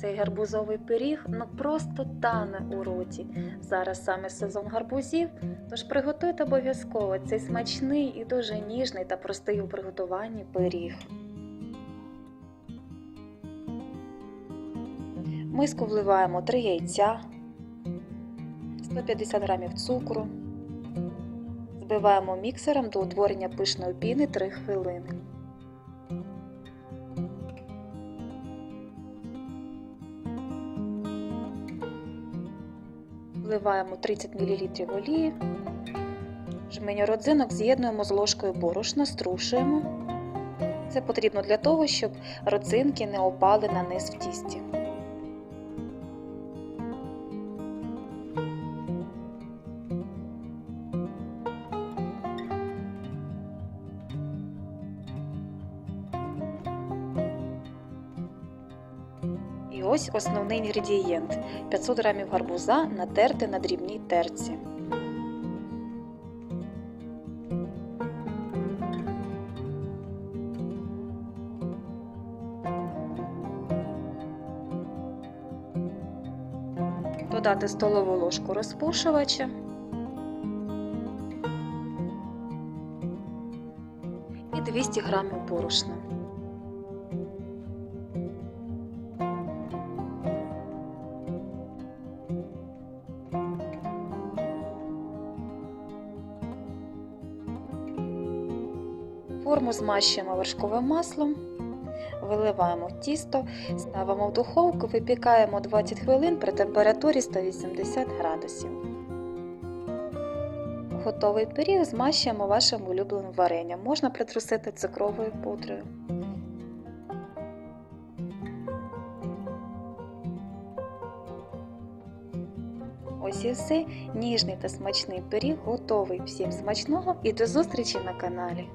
Цей гарбузовий пиріг ну просто тане у роті. Зараз саме сезон гарбузів, тож приготуйте обов'язково цей смачний і дуже ніжний та простий у приготуванні пиріг. В миску вливаємо 3 яйця, 150 г цукру. Збиваємо міксером до утворення пишної піни 3 хвилини. Вливаємо 30 мл олії. Жменю родзинок з'єднуємо з ложкою борошна, струшуємо. Це потрібно для того, щоб родзинки не опали на низ в тісті. І ось основний інгредієнт 500 г гарбуза натерти на дрібній терці. Додати столову ложку розпушувача. І 200 г борошна. Форму змащуємо вершковим маслом, виливаємо тісто, ставимо в духовку, випікаємо 20 хвилин при температурі 180 градусів. Готовий пиріг змащуємо вашим улюбленим варенням. Можна притрусити цукровою пудрою. Ось і все. Ніжний та смачний пиріг готовий. Всім смачного і до зустрічі на каналі!